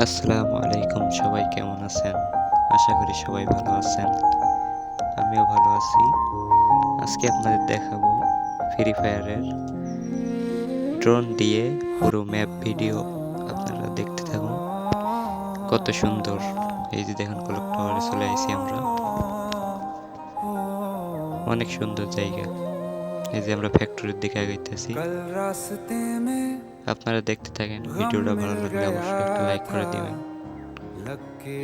আসসালামু আলাইকুম, সবাই কেমন আছেন? আশা করি সবাই ভালো আছেন। আমিও ভালো আছি। আজকে আপনাদের দেখাবো ফ্রি ফায়ারের ড্রোন দিয়ে পুরো ম্যাপ ভিডিও আপনারা দেখতে থাকুন। কত সুন্দর। এই যে দেখুন কলক টাওয়ারে চলে আসি আমরা। অনেক সুন্দর জায়গা। এই যে আমরা ফ্যাক্টরির দিকে আগাইতেছি। আপনারা দেখতে থাকেন ভিডিওটা ভালো লাগলে অবশ্যই একটা লাইক করে দিবেন।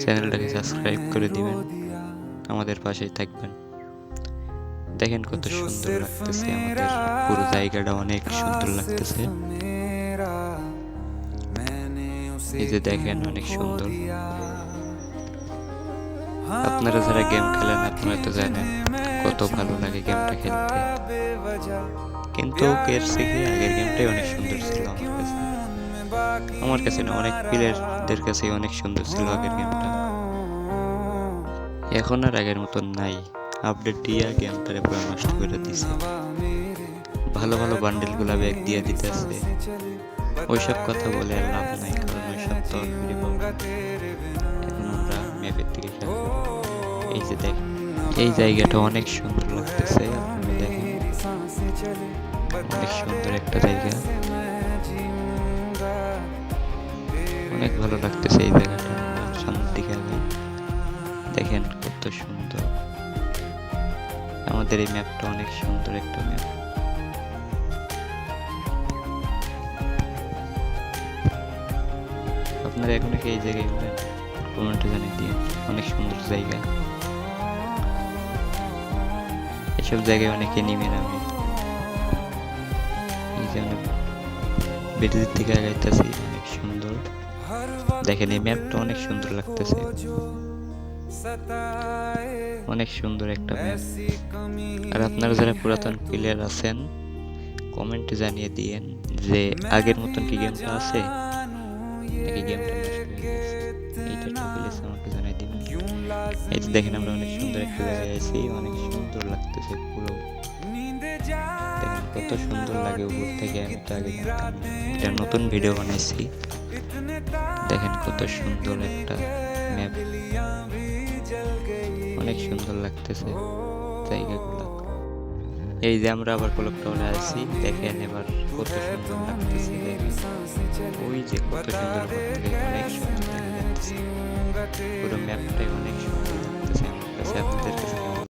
চ্যানেলটাকে সাবস্ক্রাইব করে দিবেন আমাদের পাশেই থাকবেন। দেখেন কত সুন্দর লাগতেছে আমাদের পুরো জায়গাটা অনেক সুন্দর লাগতেছে। এই যে দেখেন অনেক সুন্দর। আপনারা যারা গেম খেলেন আপনারা তো জানেন কত ভালো লাগে গেমটা খেলতে। কিন্তু এর কি আগের গেমটাই অনেক সুন্দর ছিল। আমার কাছে না, অনেক প্লেয়ারদের কাছে অনেক সুন্দর ছিল আগের গেমটা। এখন আর আগের মতন নাই। আপডেট দিয়ে গেমটারে পুরো নষ্ট করে দিছে। ভালো ভালো বান্ডেলগুলো ব্যাগ দিয়ে দিতেছে। ওইসব কথা বলে আর লাভ নাই, কারণ ওইসব তো এখন আমরা ম্যাপের দিকে এই যে দেখ, এই জায়গাটা অনেক সুন্দর লাগতেছে আপনি দেখেন। অনেক সুন্দর একটা জায়গা। অনেক ভালো লাগতেছে এই জায়গাটা। দিকে দেখেন কত সুন্দর। আমাদের এই ম্যাপটা অনেক সুন্দর একটা ম্যাপ আপনারা এখন এই জায়গায় কমেন্টে জানিয়ে দিয়ে অনেক সুন্দর জায়গা। এসব জায়গায় অনেকে নিবে নামে। এই যে অনেক বেডির থেকে আগাইতেছি, অনেক সুন্দর। দেখেন এই ম্যাপটা অনেক সুন্দর লাগতেছে। অনেক সুন্দর একটা ম্যাপ আর আপনারা যারা পুরাতন প্লেয়ার আছেন কমেন্টে জানিয়ে দিয়েন যে আগের মতন কি গেমটা আছে নাকি গেমটা এইটা একটু প্লিজ আমাকে জানিয়ে দিবেন। এই যে দেখেন আমরা অনেক সুন্দর একটা জায়গায় আছি অনেক সুন্দর লাগতেছে পুরো। দেখেন কত সুন্দর লাগে উপর থেকে আমি তো আগে। এটা নতুন ভিডিও বানাইছি। দেখেন কত সুন্দর একটা ম্যাপ অনেক সুন্দর লাগতেছে জায়গাগুলো। এই যে আমরা আবার কলক টাউনে আসি দেখেন এবার কত সুন্দর লাগতেছে ওই যে কত সুন্দর পুরো ম্যাপটাই